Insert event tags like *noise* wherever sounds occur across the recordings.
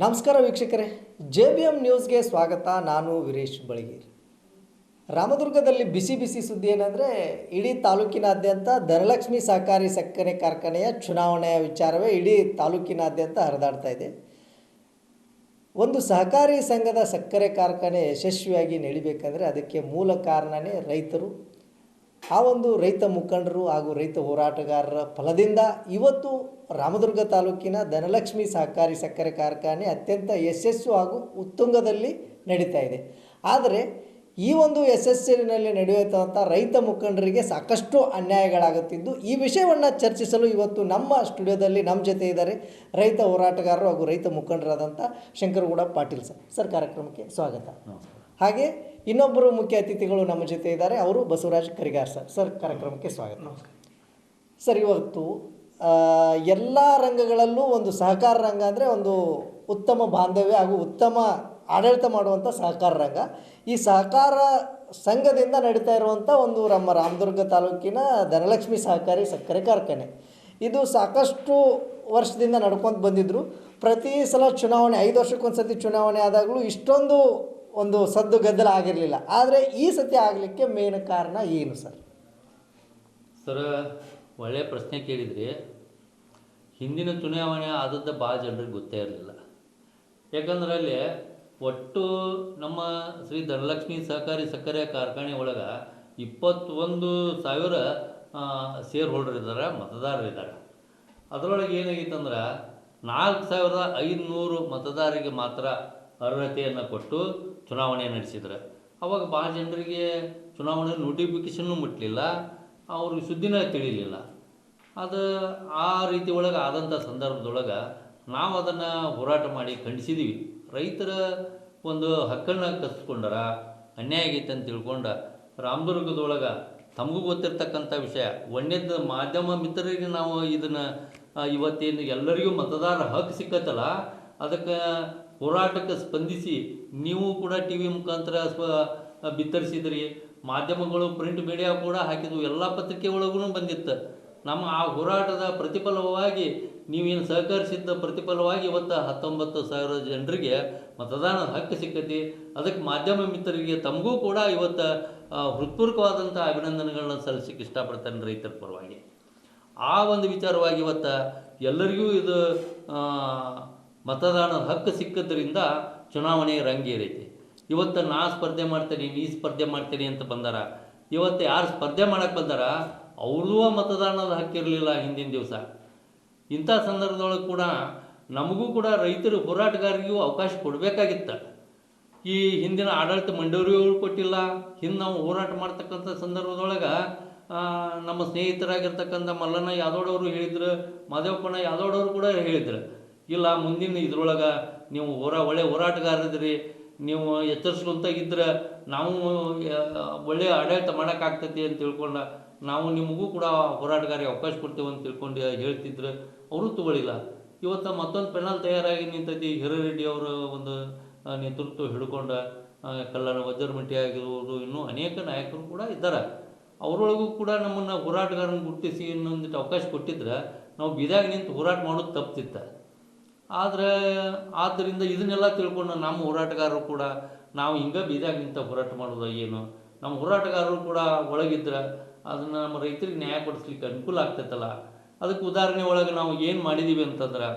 ನಮಸ್ಕಾರ ವೀಕ್ಷಕರೇ, J B M ನ್ಯೂಸ್ಗೆ ಸ್ವಾಗತ. ನಾನು ವೀರೇಶ್ ಬಳಗೇರಿ. ರಾಮದುರ್ಗದಲ್ಲಿ ಬಿಸಿ ಬಿಸಿ ಸುದ್ದಿ ಏನಂದರೆ, ಇಡೀ ತಾಲೂಕಿನಾದ್ಯಂತ ಧನಲಕ್ಷ್ಮಿ ಸಹಕಾರಿ ಸಕ್ಕರೆ ಕಾರ್ಖಾನೆಯ ಚುನಾವಣೆಯ ವಿಚಾರವೇ ಇಡೀ ತಾಲೂಕಿನಾದ್ಯಂತ ಹರಿದಾಡ್ತಾ ಇದೆ. ಒಂದು ಸಹಕಾರಿ ಸಂಘದ ಸಕ್ಕರೆ ಕಾರ್ಖಾನೆ ಯಶಸ್ವಿಯಾಗಿ ನಡಿಬೇಕಂದ್ರೆ ಅದಕ್ಕೆ ಮೂಲ ಕಾರಣನೇ ರೈತರು ಆ ಒಂದು ರೈತ ಮುಖಂಡರು ಹಾಗೂ ರೈತ ಹೋರಾಟಗಾರರ ಫಲದಿಂದ ಇವತ್ತು ರಾಮದುರ್ಗ ತಾಲೂಕಿನ ಧನಲಕ್ಷ್ಮಿ ಸಹಕಾರಿ ಸಕ್ಕರೆ ಕಾರ್ಖಾನೆ ಅತ್ಯಂತ ಯಶಸ್ಸು ಹಾಗೂ ಉತ್ತುಂಗದಲ್ಲಿ ನಡೀತಾ ಇದೆ. ಆದರೆ ಈ ಒಂದು ಯಶಸ್ಸಿನಲ್ಲಿ ನಡೆಯುತ್ತಂಥ ರೈತ ಮುಖಂಡರಿಗೆ ಸಾಕಷ್ಟು ಅನ್ಯಾಯಗಳಾಗುತ್ತಿದ್ದು ಈ ವಿಷಯವನ್ನು ಚರ್ಚಿಸಲು ಇವತ್ತು ನಮ್ಮ ಸ್ಟುಡಿಯೋದಲ್ಲಿ ನಮ್ಮ ಜೊತೆ ಇದ್ದಾರೆ ರೈತ ಹೋರಾಟಗಾರರು ಹಾಗೂ ರೈತ ಮುಖಂಡರಾದಂಥ ಶಂಕರಗೌಡ ಪಾಟೀಲ್ ಸರ್. ಸರ್ ಕಾರ್ಯಕ್ರಮಕ್ಕೆ ಸ್ವಾಗತ. ಹಾಗೆ ಇನ್ನೊಬ್ಬರು ಮುಖ್ಯ ಅತಿಥಿಗಳು ನಮ್ಮ ಜೊತೆ ಇದ್ದಾರೆ. ಅವರು ಬಸವರಾಜ್ ಕರಿಗಾರ್ ಸರ್. ಸರ್ ಕಾರ್ಯಕ್ರಮಕ್ಕೆ ಸ್ವಾಗತ. ಸರ್ ಇವತ್ತು ಎಲ್ಲ ರಂಗಗಳಲ್ಲೂ ಒಂದು ಸಹಕಾರ ರಂಗ ಅಂದರೆ ಒಂದು ಉತ್ತಮ ಬಾಂಧವ್ಯ ಹಾಗೂ ಉತ್ತಮ ಆಡಳಿತ ಮಾಡುವಂಥ ಸಹಕಾರ ರಂಗ. ಈ ಸಹಕಾರ ಸಂಘದಿಂದ ನಡೀತಾ ಇರುವಂಥ ಒಂದು ನಮ್ಮ ರಾಮದುರ್ಗ ತಾಲೂಕಿನ ಧನಲಕ್ಷ್ಮಿ ಸಹಕಾರಿ ಸಕ್ಕರೆ ಕಾರ್ಖಾನೆ. ಇದು ಸಾಕಷ್ಟು ವರ್ಷದಿಂದ ನಡ್ಕೊಂಡು ಬಂದಿದ್ದರು ಪ್ರತಿ ಸಲ ಚುನಾವಣೆ ಐದು ವರ್ಷಕ್ಕೊಂದು ಸತಿ ಚುನಾವಣೆ ಆದಾಗಲೂ ಇಷ್ಟೊಂದು ಒಂದು ಸದ್ದು ಗದ್ದಲ ಆಗಿರಲಿಲ್ಲ. ಆದರೆ ಈ ಸತಿ ಆಗಲಿಕ್ಕೆ ಮೇನ್ ಕಾರಣ ಏನು ಸರ್? ಸರ್ ಒಳ್ಳೆಯ ಪ್ರಶ್ನೆ ಕೇಳಿದ್ರಿ. ಹಿಂದಿನ ಚುನಾವಣೆ ಆದದ್ದು ಭಾಳ ಜನರಿಗೆ ಗೊತ್ತೇ ಇರಲಿಲ್ಲ. ಯಾಕಂದ್ರೆ ಅಲ್ಲಿ ಒಟ್ಟು ನಮ್ಮ ಶ್ರೀ ಧನಲಕ್ಷ್ಮಿ ಸಹಕಾರಿ ಸಕ್ಕರೆ ಕಾರ್ಖಾನೆ ಒಳಗೆ ಇಪ್ಪತ್ತೊಂದು ಸಾವಿರ ಶೇರ್ ಹೋಲ್ಡರ್ ಇದ್ದಾರೆ ಮತದಾರರಿದ್ದಾರೆ ಅದರೊಳಗೆ ಏನಾಗಿತ್ತಂದ್ರೆ ನಾಲ್ಕು ಸಾವಿರದ ಐದುನೂರು ಮತದಾರರಿಗೆ ಮಾತ್ರ ಅರ್ಹತೆಯನ್ನು ಕೊಟ್ಟು ಚುನಾವಣೆ ನಡೆಸಿದ್ರು, ಅವಾಗ ಭಾಳ ಜನರಿಗೆ ಚುನಾವಣೆ ನೋಟಿಫಿಕೇಶನ್ನು ಮುಟ್ಟಲಿಲ್ಲ ಅವ್ರಿಗೆ ಸುದ್ದಿನ ತಿಳಿಲಿಲ್ಲ. ಅದು ಆ ರೀತಿ ಒಳಗೆ ಆದಂಥ ಸಂದರ್ಭದೊಳಗೆ ನಾವು ಅದನ್ನು ಹೋರಾಟ ಮಾಡಿ ಖಂಡಿಸಿದೀವಿ. ರೈತರ ಒಂದು ಹಕ್ಕನ್ನು ಕಸ್ಕೊಂಡಾರ, ಅನ್ಯಾಯ ಆಗೈತೆ ಅಂತ ತಿಳ್ಕೊಂಡ ರಾಮದುರ್ಗದೊಳಗೆ ತಮಗೂ ಗೊತ್ತಿರ್ತಕ್ಕಂಥ ವಿಷಯ. ಒಂದೇದ್ದು ಮಾಧ್ಯಮ ಮಿತ್ರರಿಗೆ ನಾವು ಇದನ್ನು ಇವತ್ತೇನು ಎಲ್ಲರಿಗೂ ಮತದಾರ ಹಕ್ಕು ಸಿಕ್ಕತ್ತಲ್ಲ, ಅದಕ್ಕೆ ಹೋರಾಟಕ್ಕೆ ಸ್ಪಂದಿಸಿ ನೀವು ಕೂಡ ಟಿ ವಿ ಮುಖಾಂತರ ಸ್ವ ಬಿತ್ತರಿಸಿದ್ರಿ. ಮಾಧ್ಯಮಗಳು ಪ್ರಿಂಟ್ ಮೀಡಿಯಾ ಕೂಡ ಹಾಕಿದ್ವು. ಎಲ್ಲ ಪತ್ರಿಕೆ ಒಳಗೂ ಬಂದಿತ್ತು. ನಮ್ಮ ಆ ಹೋರಾಟದ ಪ್ರತಿಫಲವಾಗಿ ನೀವೇನು ಸಹಕರಿಸಿದ್ದ ಪ್ರತಿಫಲವಾಗಿ ಇವತ್ತು ಹತ್ತೊಂಬತ್ತು ಸಾವಿರ ಜನರಿಗೆ ಮತದಾನದ ಹಕ್ಕು ಸಿಕ್ಕತಿ. ಅದಕ್ಕೆ ಮಾಧ್ಯಮ ಮಿತ್ರರಿಗೆ ತಮಗೂ ಕೂಡ ಇವತ್ತು ಹೃತ್ಪೂರ್ವಕವಾದಂಥ ಅಭಿನಂದನೆಗಳನ್ನ ಸಲ್ಲಿಸಕ್ಕೆ ಇಷ್ಟಪಡ್ತಾನೆ ರೈತರ ಪರವಾಗಿ. ಆ ಒಂದು ವಿಚಾರವಾಗಿ ಇವತ್ತು ಎಲ್ಲರಿಗೂ ಇದು ಮತದಾನದ ಹಕ್ಕು ಸಿಕ್ಕದ್ರಿಂದ ಚುನಾವಣೆ ರಂಗೇರೈತಿ ಇವತ್ತು ನಾ ಸ್ಪರ್ಧೆ ಮಾಡ್ತೀನಿ, ನೀ ಸ್ಪರ್ಧೆ ಮಾಡ್ತೀನಿ ಅಂತ ಬಂದಾರ. ಇವತ್ತು ಯಾರು ಸ್ಪರ್ಧೆ ಮಾಡೋಕ್ಕೆ ಬಂದಾರ ಅವ್ರಿಗೂ ಮತದಾನದ ಹಕ್ಕಿರಲಿಲ್ಲ ಹಿಂದಿನ ದಿವಸ. ಇಂಥ ಸಂದರ್ಭದೊಳಗೆ ಕೂಡ ನಮಗೂ ಕೂಡ ರೈತರು ಹೋರಾಟಗಾರರಿಗೂ ಅವಕಾಶ ಕೊಡಬೇಕಾಗಿತ್ತು. ಈ ಹಿಂದಿನ ಆಡಳಿತ ಮಂಡಳಿಯವರು ಕೊಟ್ಟಿಲ್ಲ, ಹಿಂದೆ ನಾವು ಹೋರಾಟ ಮಾಡ್ತಕ್ಕಂಥ ಸಂದರ್ಭದೊಳಗೆ ನಮ್ಮ ಸ್ನೇಹಿತರಾಗಿರ್ತಕ್ಕಂಥ ಮಲ್ಲಣ್ಣ ಯಾದೋಡವರು ಹೇಳಿದ್ರು, ಮಾದೇವಪ್ಪಣ್ಣ ಅವರು ಕೂಡ ಹೇಳಿದ್ರು. ಇಲ್ಲ, ಮುಂದಿನ ಇದ್ರೊಳಗೆ ನೀವು ಹೋರಾ, ಒಳ್ಳೆ ಹೋರಾಟಗಾರರಿದ್ರಿ, ನೀವು ಎಚ್ಚರಿಸ್ಕೊಂತ ಇದ್ರೆ ನಾವು ಒಳ್ಳೆಯ ಆಡಳಿತ ಮಾಡೋಕ್ಕಾಗ್ತೈತಿ ಅಂತ ತಿಳ್ಕೊಂಡು ನಾವು ನಿಮಗೂ ಕೂಡ ಹೋರಾಟಗಾರಿಗೆ ಅವಕಾಶ ಕೊಡ್ತೇವೆ ಅಂತ ತಿಳ್ಕೊಂಡು ಹೇಳ್ತಿದ್ರು. ಅವರು ತಗೊಳ್ಳಿಲ್ಲ. ಇವತ್ತು ಮತ್ತೊಂದು ಪೆನಲ್ ತಯಾರಾಗಿ ನಿಂತೈತಿ ಹಿರರೆಡ್ಡಿ ಅವರ ಒಂದು ನೇತೃತ್ವ ಹಿಡ್ಕೊಂಡ ವಜ್ರ ವಜ್ರಮಟ್ಟಿ ಆಗಿರ್ಬೋದು ಇನ್ನೂ ಅನೇಕ ನಾಯಕರು ಕೂಡ ಇದ್ದಾರೆ. ಅವರೊಳಗೂ ಕೂಡ ನಮ್ಮನ್ನು ಹೋರಾಟಗಾರನ ಗುರುತಿಸಿ ಇನ್ನೊಂದಿಟ್ಟು ಅವಕಾಶ ಕೊಟ್ಟಿದ್ರೆ, ನಾವು ಬೀದಾಗ ನಿಂತು ಹೋರಾಟ ಮಾಡೋದು ತಪ್ತಿತ್ತ ಆದರೆ ಆದ್ದರಿಂದ ಇದನ್ನೆಲ್ಲ ತಿಳ್ಕೊಂಡು ನಮ್ಮ ಹೋರಾಟಗಾರರು ಕೂಡ, ನಾವು ಹಿಂಗೆ ಬೀದಾಗ ನಿಂತ ಹೋರಾಟ ಮಾಡೋದು ಏನು? ನಮ್ಮ ಹೋರಾಟಗಾರರು ಕೂಡ ಒಳಗಿದ್ರೆ, ಅದನ್ನು ನಮ್ಮ ರೈತರಿಗೆ ನ್ಯಾಯ ಕೊಡಿಸ್ಲಿಕ್ಕೆ ಅನುಕೂಲ ಆಗ್ತೈತಲ್ಲ? ಅದಕ್ಕೆ ಉದಾಹರಣೆ ಒಳಗೆ ನಾವು ಏನು ಮಾಡಿದ್ದೀವಿ ಅಂತಂದ್ರೆ,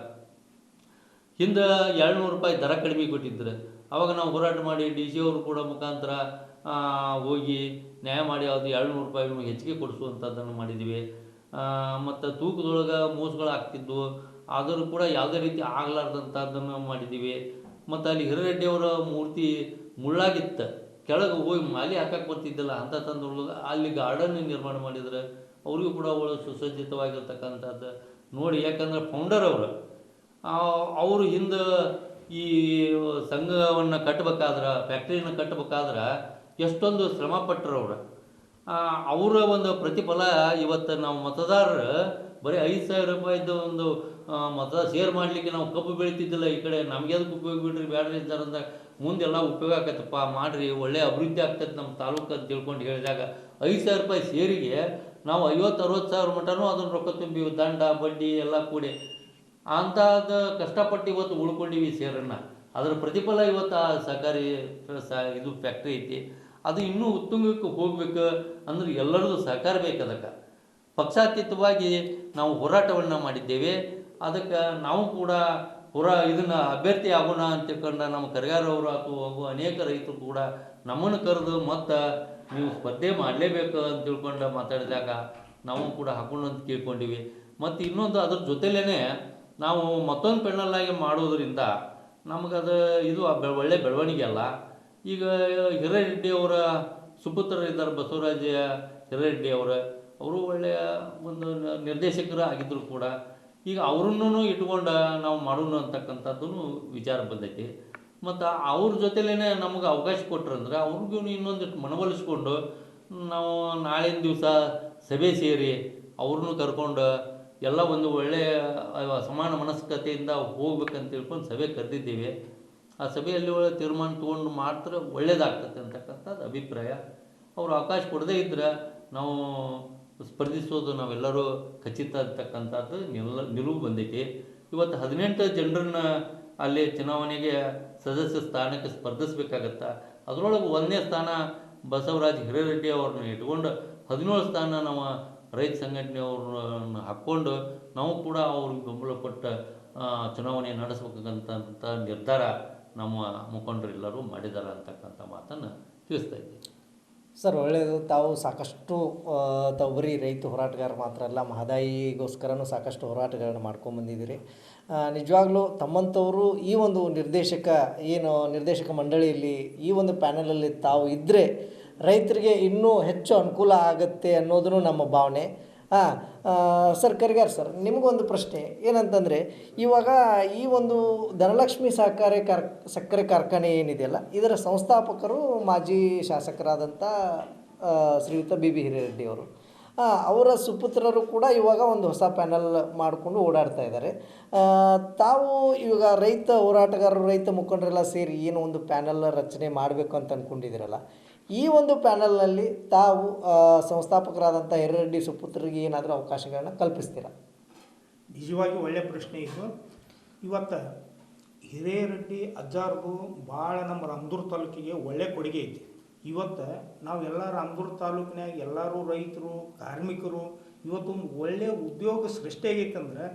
ಹಿಂದೆ ಏಳ್ನೂರು ರೂಪಾಯಿ ದರ ಕಡಿಮೆ ಕೊಟ್ಟಿದ್ರು. ಅವಾಗ ನಾವು ಹೋರಾಟ ಮಾಡಿ ಡಿ ಸಿ ಅವರು ಕೂಡ ಮುಖಾಂತರ ಹೋಗಿ ನ್ಯಾಯ ಮಾಡಿ ಅದು ಏಳ್ನೂರು ರೂಪಾಯಿ ಹೆಚ್ಚಿಗೆ ಕೊಡಿಸುವಂಥದ್ದನ್ನು ಮಾಡಿದ್ದೀವಿ ಮತ್ತು ತೂಕದೊಳಗೆ ಮೋಸಗಳು ಆಗ್ತಿದ್ವು ಆದರೂ ಕೂಡ ಯಾವುದೇ ರೀತಿ ಆಗಲಾರ್ದಂಥದ್ದನ್ನು ಮಾಡಿದ್ದೀವಿ. ಮತ್ತು ಅಲ್ಲಿ ಹಿರರೆಡ್ಡಿಯವರ ಮೂರ್ತಿ ಮುಳ್ಳಾಗಿತ್ತು. ಕೆಳಗೆ ಹೋಗಿ ಮಾಲಿ ಹಾಕಕ್ಕೆ ಬರ್ತಿದ್ದಿಲ್ಲ. ಅಂಥ ತಂದು ಅಲ್ಲಿ ಗಾರ್ಡನ್ ನಿರ್ಮಾಣ ಮಾಡಿದರೆ ಅವ್ರಿಗೂ ಕೂಡ ಅವಳು ಸುಸಜ್ಜಿತವಾಗಿರ್ತಕ್ಕಂಥದ್ದು. ನೋಡಿ, ಯಾಕಂದ್ರೆ ಫೌಂಡರ್ ಅವರು ಅವರು ಹಿಂದೆ ಈ ಸಂಘವನ್ನು ಕಟ್ಟಬೇಕಾದ್ರೆ ಫ್ಯಾಕ್ಟ್ರಿಯನ್ನು ಕಟ್ಟಬೇಕಾದ್ರೆ ಎಷ್ಟೊಂದು ಶ್ರಮ ಪಟ್ಟರು ಅವರು. ಅವರ ಒಂದು ಪ್ರತಿಫಲ ಇವತ್ತು ನಾವು ಮತದಾರರು ಬರೀ ಐದು ಸಾವಿರ ರೂಪಾಯಿದ್ದು ಒಂದು ಮತ ಶೇರ್ ಮಾಡಲಿಕ್ಕೆ ನಾವು ಕಬ್ಬು ಬೆಳೀತಿದ್ದಿಲ್ಲ ಈ ಕಡೆ. ನಮ್ಗೆ ಅದಕ್ಕೆ ಉಪಯೋಗ ಬಿಡ್ರಿ? ಬ್ಯಾಡ್ರಿ ಅಂತಾರಂದ ಮುಂದೆಲ್ಲ ಉಪಯೋಗ ಆಕತ್ತಪ್ಪ ಮಾಡಿರಿ, ಒಳ್ಳೆ ಅಭಿವೃದ್ಧಿ ಆಗ್ತೈತೆ ನಮ್ಮ ತಾಲೂಕು ಅಂತ ತಿಳ್ಕೊಂಡು ಹೇಳಿದಾಗ ಐದು ಸಾವಿರ ರೂಪಾಯಿ ಸೇರಿಗೆ ನಾವು ಐವತ್ತು, ಅರವತ್ತು ಸಾವಿರ ಮಟನೂ ಅದನ್ನು ರೊಕ್ಕ ತುಂಬಿ ದಂಡ, ಬಡ್ಡಿ ಎಲ್ಲ ಕೂಡಿ ಅಂಥದ್ದು ಕಷ್ಟಪಟ್ಟು ಇವತ್ತು ಉಳ್ಕೊಂಡಿವಿ ಸೇರನ್ನು ಅದರ ಪ್ರತಿಫಲ ಇವತ್ತು ಆ ಸಹಕಾರಿ ಇದು ಫ್ಯಾಕ್ಟ್ರಿ ಐತಿ. ಅದು ಇನ್ನೂ ಉತ್ತುಂಗಕ್ಕೆ ಹೋಗ್ಬೇಕು ಅಂದ್ರೆ ಎಲ್ಲರದು ಸಹಕಾರ ಬೇಕು ಅದಕ್ಕೆ. ಪಕ್ಷಾತೀತವಾಗಿ ನಾವು ಹೋರಾಟವನ್ನು ಮಾಡಿದ್ದೇವೆ. ಅದಕ್ಕೆ ನಾವು ಕೂಡ ಹೊರ ಇದನ್ನು ಅಭ್ಯರ್ಥಿ ಆಗೋಣ ಅಂತ ತಿಳ್ಕೊಂಡು ನಮ್ಮ ಕರಿಗಾರವರು ಆತು ಹಾಗೂ ಅನೇಕ ರೈತರು ಕೂಡ ನಮ್ಮನ್ನು ಕರೆದು, ಮತ್ತು ನೀವು ಸ್ಪರ್ಧೆ ಮಾಡಲೇಬೇಕು ಅಂತ ತಿಳ್ಕೊಂಡು ಮಾತಾಡಿದಾಗ ನಾವು ಕೂಡ ಹಾಕೊಂಡು ಅಂತ ಕೇಳ್ಕೊಂಡಿವಿ. ಮತ್ತು ಇನ್ನೊಂದು ಅದ್ರ ಜೊತೆಲೇ ನಾವು ಮತ್ತೊಂದು ಪೆಣ್ಣಲ್ಲಾಗಿ ಮಾಡೋದ್ರಿಂದ ನಮಗದು ಇದು ಒಳ್ಳೆ ಬೆಳವಣಿಗೆ ಅಲ್ಲ. ಈಗ ಹಿರೇರೆಡ್ಡಿ ಅವರ ಸುಪುತ್ರರಿದ್ದಾರೆ ಬಸವರಾಜ ಹಿರೇರೆಡ್ಡಿ ಅವರ ಒಳ್ಳೆಯ ಒಂದು ನಿರ್ದೇಶಕರು ಆಗಿದ್ದರು ಕೂಡ, ಈಗ ಅವ್ರನ್ನೂ ಇಟ್ಕೊಂಡು ನಾವು ಮಾಡೋಣ ಅಂತಕ್ಕಂಥದ್ದು ವಿಚಾರ ಬಂದೈತಿ. ಮತ್ತು ಅವ್ರ ಜೊತೆಲೇ ನಮಗೆ ಅವಕಾಶ ಕೊಟ್ರಂದ್ರೆ ಅವ್ರಿಗೂ ಇನ್ನೊಂದಿಷ್ಟು ಮನವೊಲಿಸ್ಕೊಂಡು ನಾವು ನಾಳಿನ ದಿವಸ ಸಭೆ ಸೇರಿ ಅವ್ರನ್ನೂ ಕರ್ಕೊಂಡು ಎಲ್ಲ ಒಂದು ಒಳ್ಳೆಯ ಸಮಾನ ಮನಸ್ಕತೆಯಿಂದ ಹೋಗ್ಬೇಕಂತ ತಿಳ್ಕೊಂಡು ಸಭೆ ಕರೆದಿದ್ದೀವಿ. ಆ ಸಭೆಯಲ್ಲಿ ಒಳ್ಳೆ ತೀರ್ಮಾನ ತೊಗೊಂಡು ಮಾತ್ರ ಒಳ್ಳೇದಾಗ್ತದೆ ಅಂತಕ್ಕಂಥದ್ದು ಅಭಿಪ್ರಾಯ. ಅವರು ಅವಕಾಶ ಕೊಡದೇ ಇದ್ದರೆ ನಾವು ಸ್ಪರ್ಧಿಸೋದು ನಾವೆಲ್ಲರೂ ಖಚಿತ ಅಂತಕ್ಕಂಥದ್ದು ನಿಲ್ಲ ನಿಲುವು ಬಂದೈತಿ. ಇವತ್ತು ಹದಿನೆಂಟು ಜನರನ್ನ ಅಲ್ಲಿ ಚುನಾವಣೆಗೆ ಸದಸ್ಯ ಸ್ಥಾನಕ್ಕೆ ಸ್ಪರ್ಧಿಸ್ಬೇಕಾಗತ್ತೆ? ಅದರೊಳಗೆ ಒಂದನೇ ಸ್ಥಾನ ಬಸವರಾಜ್ ಹಿರೇರೆಡ್ಡಿ ಅವ್ರನ್ನ ಇಟ್ಕೊಂಡು ಹದಿನೇಳು ಸ್ಥಾನ ನಾವು ರೈತ ಸಂಘಟನೆಯವ್ರನ್ನ ಹಾಕ್ಕೊಂಡು ನಾವು ಕೂಡ ಅವ್ರಿಗೆ ಬೆಂಬಲ ಕೊಟ್ಟು ಚುನಾವಣೆ ನಡೆಸ್ಬೇಕಂತ ನಿರ್ಧಾರ ನಮ್ಮ ಮುಖಂಡರೆಲ್ಲರೂ ಮಾಡಿದ್ದಾರೆ ಅಂತಕ್ಕಂಥ ಮಾತನ್ನು ತಿಳಿಸ್ತಾ ಇದ್ದೀವಿ ಸರ್ ಒಳ್ಳೆಯದು ತಾವು ಸಾಕಷ್ಟು ತಾವು ರೈತ ಹೋರಾಟಗಾರ ಮಾತ್ರ ಅಲ್ಲ, ಮಹದಾಯಿಗೋಸ್ಕರನೂ ಸಾಕಷ್ಟು ಹೋರಾಟಗಳನ್ನು ಮಾಡ್ಕೊಂಬಂದಿದ್ದೀರಿ ನಿಜವಾಗ್ಲೂ ತಮ್ಮಂಥವರು ಈ ಒಂದು ನಿರ್ದೇಶಕ, ಏನು ನಿರ್ದೇಶಕ ಮಂಡಳಿಯಲ್ಲಿ ಈ ಒಂದು ಪ್ಯಾನಲಲ್ಲಿ ತಾವು ಇದ್ದರೆ ರೈತರಿಗೆ ಇನ್ನೂ ಹೆಚ್ಚು ಅನುಕೂಲ ಆಗುತ್ತೆ ಅನ್ನೋದನ್ನು ನಮ್ಮ ಭಾವನೆ. ಹಾಂ ಸರ್ ಕರಿಗಾರ್ ಸರ್ ನಿಮಗೊಂದು ಪ್ರಶ್ನೆ. ಏನಂತಂದರೆ ಇವಾಗ ಈ ಒಂದು ಧನಲಕ್ಷ್ಮಿ ಸಹಕಾರಿ ಕಾರ್ ಸಕ್ಕರೆ ಕಾರ್ಖಾನೆ ಏನಿದೆಯಲ್ಲ ಇದರ ಸಂಸ್ಥಾಪಕರು ಮಾಜಿ ಶಾಸಕರಾದಂಥ ಶ್ರೀಯುತ ಬಿ ಬಿ ಆ, ಅವರ ಸುಪುತ್ರರು ಕೂಡ ಇವಾಗ ಒಂದು ಹೊಸ ಪ್ಯಾನಲ್ ಮಾಡಿಕೊಂಡು ಓಡಾಡ್ತಾ ಇದ್ದಾರೆ. ತಾವು ಇವಾಗ ರೈತ ಹೋರಾಟಗಾರರು ರೈತ ಮುಖಂಡರೆಲ್ಲ ಸೇರಿ ಏನು ಒಂದು ಪ್ಯಾನಲ್ ರಚನೆ ಮಾಡಬೇಕು ಅಂತ ಅಂದ್ಕೊಂಡಿದ್ದೀರಲ್ಲ ಈ ಒಂದು ಪ್ಯಾನಲ್ನಲ್ಲಿ ತಾವು ಸಂಸ್ಥಾಪಕರಾದಂಥ ಹಿರೇರೆಡ್ಡಿ ಸುಪುತ್ರರಿಗೆ ಏನಾದರೂ ಅವಕಾಶಗಳನ್ನ ಕಲ್ಪಿಸ್ತೀರಾ? ನಿಜವಾಗಿ ಒಳ್ಳೆಯ ಪ್ರಶ್ನೆ ಇದು. ಇವತ್ತು ಹಿರೇರೆಡ್ಡಿ ಅಜ್ಜಾರ್ದು ಭಾಳ ನಮ್ಮ ರಾಮದುರ್ ತಾಲೂಕಿಗೆ ಒಳ್ಳೆ ಕೊಡುಗೆ ಐತಿ. ಇವತ್ತು ನಾವು ಎಲ್ಲ ರಾಮದುರ್ ತಾಲೂಕಿನಾಗ ಎಲ್ಲರೂ ರೈತರು, ಕಾರ್ಮಿಕರು ಇವತ್ತೊಂದು ಒಳ್ಳೆಯ ಉದ್ಯೋಗ ಸೃಷ್ಟಿ ಆಗೈತೆ ಅಂದ್ರೆ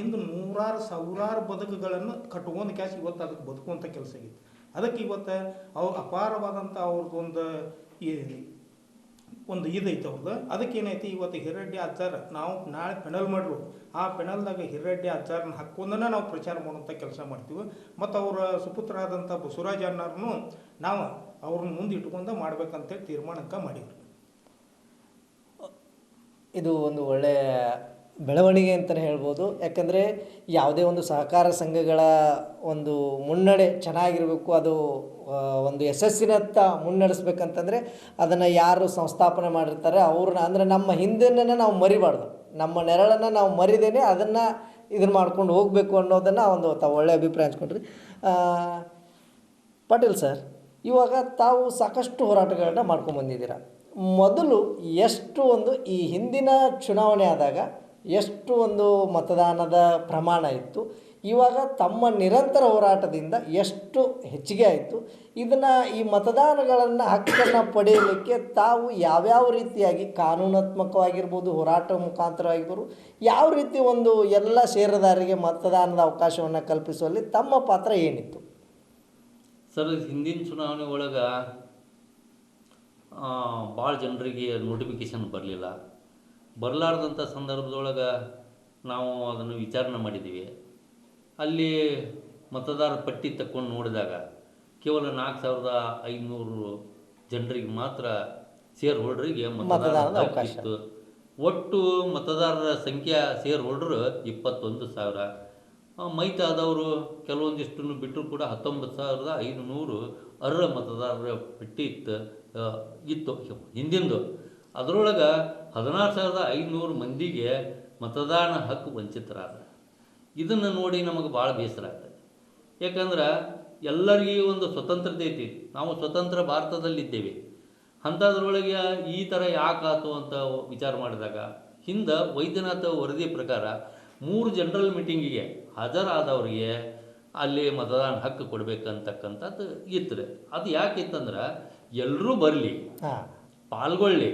ಹಿಂದೆ ನೂರಾರು, ಸಾವಿರಾರು ಬದುಕುಗಳನ್ನು ಕಟ್ಕೊಂಡು ಕ್ಯಾಸ್ ಇವತ್ತು ಅದಕ್ಕೆ ಬದುಕುವಂಥ ಕೆಲಸ ಆಗೈತೆ. ಅದಕ್ಕೆ ಇವತ್ತು ಅವ್ರ ಅಪಾರವಾದಂಥ ಅವ್ರದ್ದು ಒಂದು ಒಂದು ಇದೈತೆ ಅವ್ರದ್ದು ಅದಕ್ಕೆ ಏನೈತಿ, ಇವತ್ತು ಹಿರಡ್ಡಿ ಆಚಾರ ನಾವು ನಾಳೆ ಪೆನಲ್ ಮಾಡ್ರು. ಆ ಪೆನಲ್ದಾಗ ಹಿರಡ್ಡಿ ಆಚಾರನ ಹಾಕ್ಕೊಂಡನ ನಾವು ಪ್ರಚಾರ ಮಾಡುವಂಥ ಕೆಲಸ ಮಾಡ್ತೀವಿ. ಮತ್ತು ಅವರ ಸುಪುತ್ರ ಆದಂಥ ಬಸವರಾಜ ಅಣ್ಣಾರನ್ನು ನಾವು ಅವ್ರನ್ನ ಮುಂದೆ ಇಟ್ಕೊಂಡು ಮಾಡ್ಬೇಕಂತೇಳಿ ತೀರ್ಮಾನಕ್ಕೆ ಮಾಡಿದ್ರು ಇದು ಒಂದು ಒಳ್ಳೆಯ ಬೆಳವಣಿಗೆ ಅಂತಲೇ ಹೇಳ್ಬೋದು. ಯಾಕಂದರೆ ಯಾವುದೇ ಒಂದು ಸಹಕಾರ ಸಂಘಗಳ ಒಂದು ಮುನ್ನಡೆ ಚೆನ್ನಾಗಿರಬೇಕು, ಅದು ಒಂದು ಯಶಸ್ಸಿನತ್ತ ಮುನ್ನಡೆಸ್ಬೇಕಂತಂದರೆ ಅದನ್ನು ಯಾರು ಸಂಸ್ಥಾಪನೆ ಮಾಡಿರ್ತಾರೆ, ಅವ್ರನ್ನ, ಅಂದರೆ ನಮ್ಮ ಹಿಂದೆನೇ ನಾವು ಮರಿಬಾರ್ದು. ನಮ್ಮ ನೆರಳನ್ನು ನಾವು ಮರಿದೇನೆ ಅದನ್ನು ಇದನ್ನು ಮಾಡ್ಕೊಂಡು ಹೋಗಬೇಕು ಅನ್ನೋದನ್ನು ಒಂದು ತಾವು ಒಳ್ಳೆಯ ಅಭಿಪ್ರಾಯ ಹಂಚ್ಕೊಂಡ್ರಿ. ಪಾಟೀಲ್ ಸರ್, ಇವಾಗ ತಾವು ಸಾಕಷ್ಟು ಹೋರಾಟಗಳನ್ನ ಮಾಡ್ಕೊಂಬಂದಿದ್ದೀರ. ಮೊದಲು ಎಷ್ಟು ಒಂದು ಈ ಹಿಂದಿನ ಚುನಾವಣೆ ಆದಾಗ ಎಷ್ಟು ಒಂದು ಮತದಾನದ ಪ್ರಮಾಣ ಇತ್ತು, ಇವಾಗ ತಮ್ಮ ನಿರಂತರ ಹೋರಾಟದಿಂದ ಎಷ್ಟು ಹೆಚ್ಚಿಗೆ ಆಯಿತು, ಇದನ್ನು ಈ ಮತದಾನಗಳನ್ನು ಹಕ್ಕನ್ನು ಪಡೆಯಲಿಕ್ಕೆ ತಾವು ಯಾವ್ಯಾವ ರೀತಿಯಾಗಿ ಕಾನೂನಾತ್ಮಕವಾಗಿರ್ಬೋದು, ಹೋರಾಟ ಮುಖಾಂತರವಾಗಿರ್ಬೋದು, ಯಾವ ರೀತಿ ಒಂದು ಎಲ್ಲ ಷೇರುದಾರರಿಗೆ ಮತದಾನದ ಅವಕಾಶವನ್ನು ಕಲ್ಪಿಸುವಲ್ಲಿ ತಮ್ಮ ಪಾತ್ರ ಏನಿತ್ತು? ಸರ್ ಹಿಂದಿನ ಚುನಾವಣೆ ಒಳಗೆ ಭಾಳ ಜನರಿಗೆ ನೋಟಿಫಿಕೇಶನ್ ಬರಲಿಲ್ಲ. ಬರಲಾರ್ದಂಥ ಸಂದರ್ಭದೊಳಗೆ ನಾವು ಅದನ್ನು ವಿಚಾರಣೆ ಮಾಡಿದ್ದೀವಿ. ಅಲ್ಲಿ ಮತದಾರ ಪಟ್ಟಿ ತಕ್ಕೊಂಡು ನೋಡಿದಾಗ ಕೇವಲ ನಾಲ್ಕು ಸಾವಿರದ ಐನೂರು ಜನರಿಗೆ ಮಾತ್ರ ಸೇರ್ ಹೋಲ್ಡ್ರಿಗೆ ಮತದಾರರ ಅವಕಾಶ. ಇತ್ತು. ಒಟ್ಟು ಮತದಾರರ ಸಂಖ್ಯೆ ಸೇರ್ ಹೋಲ್ಡ್ರು ಇಪ್ಪತ್ತೊಂದು ಸಾವಿರ. ಮೈತಾದವರು ಕೆಲವೊಂದಿಷ್ಟನ್ನು ಬಿಟ್ಟರು ಕೂಡ ಹತ್ತೊಂಬತ್ತು ಸಾವಿರದ ಐದುನೂರು ಅರ್ಹ ಮತದಾರರ ಪಟ್ಟಿ ಇತ್ತು. ಇತ್ತು. ಹಿಂದಿಂದು ಅದರೊಳಗೆ ಹದಿನಾರು ಸಾವಿರದ ಐದುನೂರು ಮಂದಿಗೆ ಮತದಾನ ಹಕ್ಕು ವಂಚಿತರಾದ. ಇದನ್ನು ನೋಡಿ ನಮಗೆ ಭಾಳ ಬೇಸರ ಆಗ್ತದೆ. ಯಾಕಂದ್ರೆ ಎಲ್ಲರಿಗೂ ಒಂದು ಸ್ವತಂತ್ರತೆ ಐತಿ. ನಾವು ಸ್ವತಂತ್ರ ಭಾರತದಲ್ಲಿದ್ದೇವೆ. ಅಂಥದ್ರೊಳಗೆ ಈ ಥರ ಯಾಕಾತು ಅಂತ ವಿಚಾರ ಮಾಡಿದಾಗ ಹಿಂದೆ ವೈದ್ಯನಾಥ ವರದಿ ಪ್ರಕಾರ ಮೂರು ಜನರಲ್ ಮೀಟಿಂಗಿಗೆ ಹಾಜರಾದವ್ರಿಗೆ ಅಲ್ಲಿ ಮತದಾನ ಹಕ್ಕು ಕೊಡಬೇಕಂತಕ್ಕಂಥದ್ದು ಇತ್ತು ಅದು ಯಾಕಿತ್ತಂದ್ರೆ ಎಲ್ಲರೂ ಬರಲಿ ಪಾಲ್ಗೊಳ್ಳಿ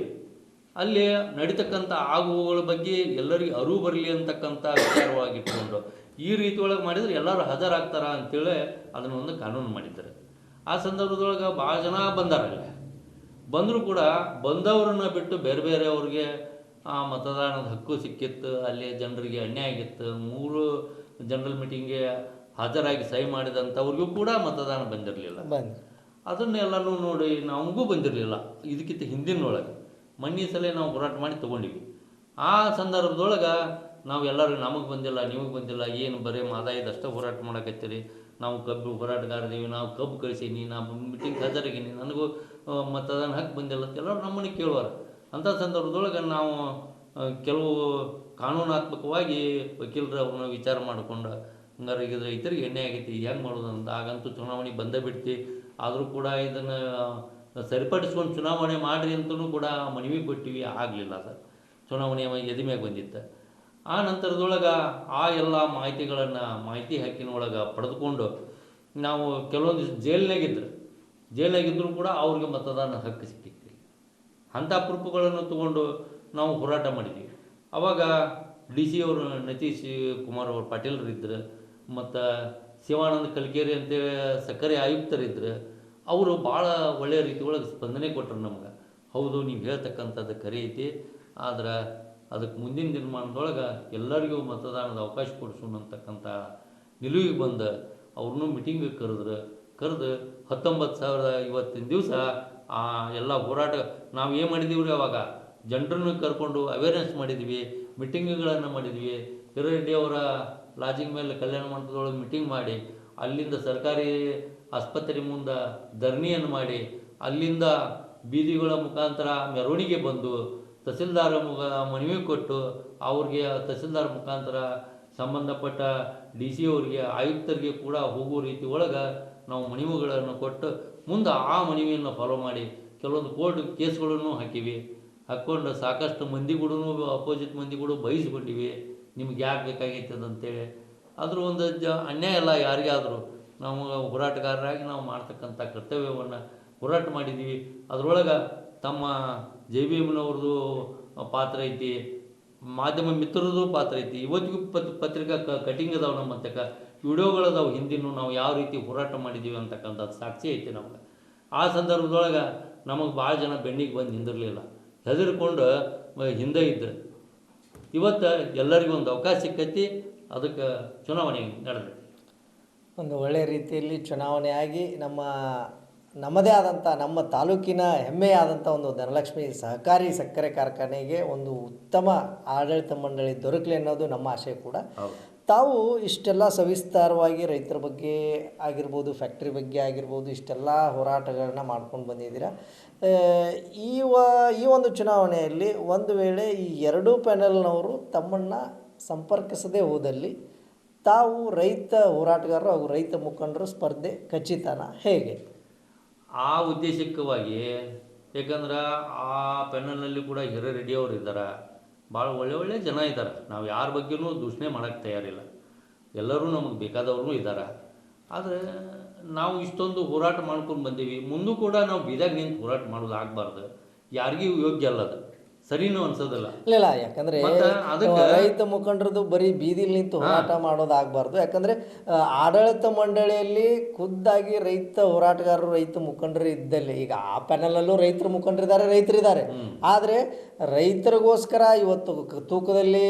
ಅಲ್ಲಿ ನಡೀತಕ್ಕಂಥ ಆಗುವುಗಳ ಬಗ್ಗೆ ಎಲ್ಲರಿಗೂ ಅರಿವು ಬರಲಿ ಅಂತಕ್ಕಂಥ ವಿಚಾರವಾಗಿಟ್ಕೊಂಡು ಈ ರೀತಿ ಒಳಗೆ ಮಾಡಿದರೆ ಎಲ್ಲರೂ ಹಾಜರಾಗ್ತಾರ ಅಂತೇಳಿ ಅದನ್ನು ಒಂದು ಕಾನೂನು ಮಾಡಿದ್ದಾರೆ. ಆ ಸಂದರ್ಭದೊಳಗೆ ಭಾಳ ಜನ ಬಂದಾರಲ್ಲ ಬಂದರೂ ಕೂಡ ಬಂದವರನ್ನ ಬಿಟ್ಟು ಬೇರೆ ಬೇರೆಯವ್ರಿಗೆ ಆ ಮತದಾನದ ಹಕ್ಕು ಸಿಕ್ಕಿತ್ತು ಅಲ್ಲಿ ಜನರಿಗೆ ಅನ್ಯಾಯ ಆಗಿತ್ತು ಮೂರು ಜನರಲ್ ಮೀಟಿಂಗ್ಗೆ ಹಾಜರಾಗಿ ಸಹಿ ಮಾಡಿದಂಥವ್ರಿಗೂ ಕೂಡ ಮತದಾನ ಬಂದಿರಲಿಲ್ಲ. ಬಂದು ಅದನ್ನೆಲ್ಲನೂ ನೋಡಿ ನಮಗೂ ಬಂದಿರಲಿಲ್ಲ. ಇದಕ್ಕಿಂತ ಹಿಂದಿನೊಳಗೆ. ಸಲ ನಾವು ಹೋರಾಟ ಮಾಡಿ ತೊಗೊಂಡಿವಿ. ಆ ಸಂದರ್ಭದೊಳಗೆ ನಾವು ಎಲ್ಲರೂ ನಮಗೆ ಬಂದಿಲ್ಲ, ನಿಮಗೆ ಬಂದಿಲ್ಲ, ಏನು ಬರೀ ಮಾದಾಯದಷ್ಟೇ ಹೋರಾಟ ಮಾಡಕತ್ತೀರಿ. ನಾವು ಕಬ್ಬು ಹೋರಾಟಗಾರದೀವಿ ನಾವು ಕಬ್ಬು ಕಳಿಸೀನಿ ನಾವು ಮೀಟಿಂಗ್ ಹಾಜರಾಗೀನಿ ನನಗೂ ಮತ್ತು ಮತದಾನ ಹಕ್ಕು ಬಂದಿಲ್ಲ ಅಂತ ಎಲ್ಲರೂ ನಮ್ಮನ್ನು ಕೇಳುವಾರ. ಅಂಥ ಸಂದರ್ಭದೊಳಗೆ ನಾವು ಕೆಲವು ಕಾನೂನಾತ್ಮಕವಾಗಿ ವಕೀಲರು ಅವ್ರನ್ನ ವಿಚಾರ ಮಾಡಿಕೊಂಡು, ಹಂಗಾರೆ ಈಗ ರೈತರಿಗೆ ಎಣ್ಣೆ ಆಗೈತಿ ಹೆಂಗೆ ಮಾಡೋದು ಅಂತ, ಆಗಂತೂ ಚುನಾವಣೆ ಬಂದೇ ಬಿಡ್ತಿ. ಆದರೂ ಕೂಡ ಇದನ್ನು ಸರಿಪಡಿಸ್ಕೊಂಡು ಚುನಾವಣೆ ಮಾಡಿರಿ ಅಂತಲೂ ಕೂಡ ಮನವಿ ಕೊಟ್ಟಿವಿ ಆಗಲಿಲ್ಲ ಸರ್. ಚುನಾವಣೆ ಎದಿ ಬಂದಿತ್ತು. ಆ ನಂತರದೊಳಗೆ ಆ ಎಲ್ಲ ಮಾಹಿತಿಗಳನ್ನು ಮಾಹಿತಿ ಹಕ್ಕಿನೊಳಗೆ ಪಡೆದುಕೊಂಡು ನಾವು ಕೆಲವೊಂದು ಜೈಲ್ನಾಗಿದ್ದರು ಜೈಲ್ನಾಗಿದ್ದರೂ ಕೂಡ ಅವ್ರಿಗೆ ಮತದಾನ ಹಕ್ಕು ಸಿಕ್ಕಿತ್ತು ಅಂಥ ಪ್ರೂಫ್ಗಳನ್ನು ತಗೊಂಡು ನಾವು ಹೋರಾಟ ಮಾಡಿದ್ವಿ. ಆವಾಗ ಡಿ ಸಿ ಅವರು ನಿತೀಶ್ ಕುಮಾರ್ ಅವರು ಪಾಟೀಲರಿದ್ದರು ಮತ್ತು ಶಿವಾನಂದ ಕಲ್ಕೇರಿ ಅಂತೇಳಿ ಸಕ್ಕರೆ ಆಯುಕ್ತರಿದ್ರು. ಅವರು ಭಾಳ ಒಳ್ಳೆಯ ರೀತಿ ಒಳಗೆ ಸ್ಪಂದನೆ ಕೊಟ್ಟರು ನಮ್ಗೆ. ಹೌದು, ನೀವು ಹೇಳ್ತಕ್ಕಂಥದ್ದು ಕರೆ ಐತಿ, ಆದ್ರೆ ಅದಕ್ಕೆ ಮುಂದಿನ ದಿನಮಾನದೊಳಗೆ ಎಲ್ಲರಿಗೂ ಮತದಾನದ ಅವಕಾಶ ಕೊಡಿಸೋಣ ಅಂತಕ್ಕಂಥ ನಿಲುವಿಗೆ ಬಂದು ಅವ್ರನ್ನೂ ಮೀಟಿಂಗ್ ಕರೆದ್ರು. ಕರೆದು ಹತ್ತೊಂಬತ್ತು ಸಾವಿರದ ಇವತ್ತಿನ ದಿವಸ ಆ ಎಲ್ಲ ಹೋರಾಟ, ನಾವು ಏನು ಮಾಡಿದ್ದೀವಿ ರೀ ಅವಾಗ? ಜನರನ್ನು ಕರ್ಕೊಂಡು ಅವೇರ್ನೆಸ್ ಮಾಡಿದ್ವಿ ಮೀಟಿಂಗ್ಗಳನ್ನು ಮಾಡಿದ್ವಿ. ಹಿರರೆಡ್ಡಿ ಅವರ ಲಾಜಿಂಗ್ ಮೇಲೆ ಕಲ್ಯಾಣ ಮಂಟಪದೊಳಗೆ ಮೀಟಿಂಗ್ ಮಾಡಿ, ಅಲ್ಲಿಂದ ಸರ್ಕಾರಿ ಆಸ್ಪತ್ರೆ ಮುಂದೆ ಧರಣಿಯನ್ನು ಮಾಡಿ ಅಲ್ಲಿಂದ ಬೀದಿಗಳ ಮುಖಾಂತರ ಮೆರವಣಿಗೆ ಬಂದು ತಹಸೀಲ್ದಾರ ಮುಖ ಮನವಿ ಕೊಟ್ಟು ಅವ್ರಿಗೆ ತಹಸೀಲ್ದಾರ್ ಮುಖಾಂತರ ಸಂಬಂಧಪಟ್ಟ ಡಿ ಸಿ ಅವರಿಗೆ, ಆಯುಕ್ತರಿಗೆ ಕೂಡ ಹೋಗುವ ರೀತಿ ಒಳಗೆ ನಾವು ಮನವಿಗಳನ್ನು ಕೊಟ್ಟು ಮುಂದೆ ಆ ಮನವಿಯನ್ನು ಫಾಲೋ ಮಾಡಿ ಕೆಲವೊಂದು ಕೋರ್ಟ್ ಕೇಸ್ಗಳನ್ನು ಹಾಕಿವಿ. ಹಾಕ್ಕೊಂಡು ಸಾಕಷ್ಟು ಮಂದಿ ಕೂಡ ಅಪೋಸಿಟ್ ಮಂದಿ ಕೂಡ ಬಯಸ್ಕೊಂಡಿವಿ ನಿಮ್ಗೆ ಯಾಕೆ ಬೇಕಾಗೈತೆ ಅಂತೇಳಿ ಅದ್ರ ಒಂದು ಜ ಅನ್ಯಾಯ ಅಲ್ಲ ಯಾರಿಗೇ ನಾವು ಹೋರಾಟಗಾರರಾಗಿ ನಾವು ಮಾಡ್ತಕ್ಕಂಥ ಕರ್ತವ್ಯವನ್ನು ಹೋರಾಟ ಮಾಡಿದ್ದೀವಿ. ಅದರೊಳಗೆ ತಮ್ಮ ಜೆ ಬಿ ಎಮ್ನವ್ರದ್ದು ಪಾತ್ರ ಐತಿ, ಮಾಧ್ಯಮ ಮಿತ್ರರದ್ದು ಪಾತ್ರ ಐತಿ. ಇವತ್ತಿಗೂ ಪತ್, ಪತ್ರಿಕಾ ಕ, ಕಟಿಂಗ್ ಅದಾವೆ ನಮ್ಮ ತಕ್ಕ ವಿಡಿಯೋಗಳದಾವೆ ಹಿಂದಿನೂ ನಾವು ಯಾವ ರೀತಿ ಹೋರಾಟ ಮಾಡಿದ್ದೀವಿ ಅಂತಕ್ಕಂಥದ್ದು ಸಾಕ್ಷಿ ಐತಿ ನಮ್ಗೆ. ಆ ಸಂದರ್ಭದೊಳಗೆ ನಮಗೆ ಭಾಳ ಜನ ಬೆನ್ನಿಗೆ ಬಂದು ನಿಂದಿರಲಿಲ್ಲ. ಹೆದರ್ಕೊಂಡು ಹಿಂದೆ ಇದ್ದರು ಇವತ್ತು ಎಲ್ಲರಿಗೂ ಒಂದು ಅವಕಾಶ ಸಿಕ್ಕೈತಿ. ಅದಕ್ಕೆ ಚುನಾವಣೆ ನಡೆದೈತಿ ಒಂದು ಒಳ್ಳೆಯ ರೀತಿಯಲ್ಲಿ ಚುನಾವಣೆಯಾಗಿ ನಮ್ಮ ನಮ್ಮದೇ ಆದಂಥ ನಮ್ಮ ತಾಲೂಕಿನ ಹೆಮ್ಮೆಯಾದಂಥ ಒಂದು ಧನಲಕ್ಷ್ಮಿ ಸಹಕಾರಿ ಸಕ್ಕರೆ ಕಾರ್ಖಾನೆಗೆ ಒಂದು ಉತ್ತಮ ಆಡಳಿತ ಮಂಡಳಿ ದೊರಕಲಿ ಅನ್ನೋದು ನಮ್ಮ ಆಶಯ ಕೂಡ. ತಾವು ಇಷ್ಟೆಲ್ಲ ಸವಿಸ್ತಾರವಾಗಿ ರೈತರ ಬಗ್ಗೆ ಆಗಿರ್ಬೋದು ಫ್ಯಾಕ್ಟ್ರಿ ಬಗ್ಗೆ ಆಗಿರ್ಬೋದು ಇಷ್ಟೆಲ್ಲ ಹೋರಾಟಗಳನ್ನ ಮಾಡ್ಕೊಂಡು ಬಂದಿದ್ದೀರಾ. ಈ ವ ಈ ಒಂದು ಚುನಾವಣೆಯಲ್ಲಿ ಒಂದು ವೇಳೆ ಈ ಎರಡೂ ಪ್ಯಾನೆಲ್ನವರು ತಮ್ಮನ್ನು ಸಂಪರ್ಕಿಸದೇ ಹೋದಲ್ಲಿ ತಾವು ರೈತ ಹೋರಾಟಗಾರರು ಹಾಗೂ ರೈತ ಮುಖಂಡರು ಸ್ಪರ್ಧೆ ಖಚಿತನ. ಹೇಗೆ? ಆ ಉದ್ದೇಶಕ್ಕವಾಗಿ ಯಾಕಂದ್ರೆ ಆ ಪೆನಲ್ನಲ್ಲಿ ಕೂಡ ಹಿರೇರೆಡ್ಡಿ ಅವರು ಇದ್ದಾರೆ. ಭಾಳ ಒಳ್ಳೆ ಒಳ್ಳೆ ಜನ ಇದ್ದಾರೆ. ನಾವು ಯಾರ ಬಗ್ಗೆನೂ ದೂಷಣೆ ಮಾಡೋಕ್ಕೆ ತಯಾರಿಲ್ಲ. ಎಲ್ಲರೂ ನಮಗೆ ಬೇಕಾದವರು ಇದ್ದಾರೆ. ಆದರೆ ನಾವು ಇಷ್ಟೊಂದು ಹೋರಾಟ ಮಾಡ್ಕೊಂಡು ಬಂದೀವಿ. ಮುಂದೂ ಕೂಡ ನಾವು ಬೀದಾಗ ನಿಂತು ಹೋರಾಟ ಮಾಡೋದು ಆಗಬಾರ್ದು. ಯಾರಿಗೂ ಯೋಗ್ಯ ಅಲ್ಲ ಅದು. ಸರಿನೂ ಅನ್ಸೋದಿಲ್ಲ. ಇಲ್ಲ ಇಲ್ಲ ಯಾಕಂದ್ರೆ ಅದಕ್ಕೆ- ರೈತ ಮುಖಂಡರದು ಬರೀ ಬೀದಿಲಿ ನಿಂತು ಹೋರಾಟ ಮಾಡೋದಾಗಬಾರ್ದು ಯಾಕಂದ್ರೆ ಆಡಳಿತ ಮಂಡಳಿಯಲ್ಲಿ ಖುದ್ದಾಗಿ ರೈತ ಹೋರಾಟಗಾರರು ರೈತ ಮುಖಂಡರು ಇದ್ದಲ್ಲಿ ಈಗ ಆ ಪ್ಯಾನಲಲ್ಲೂ ರೈತರು ಮುಖಂಡರಿದ್ದಾರೆ ರೈತರಿದ್ದಾರೆ. ಆದರೆ ರೈತರಿಗೋಸ್ಕರ ಇವತ್ತು ತೂಕದಲ್ಲಿ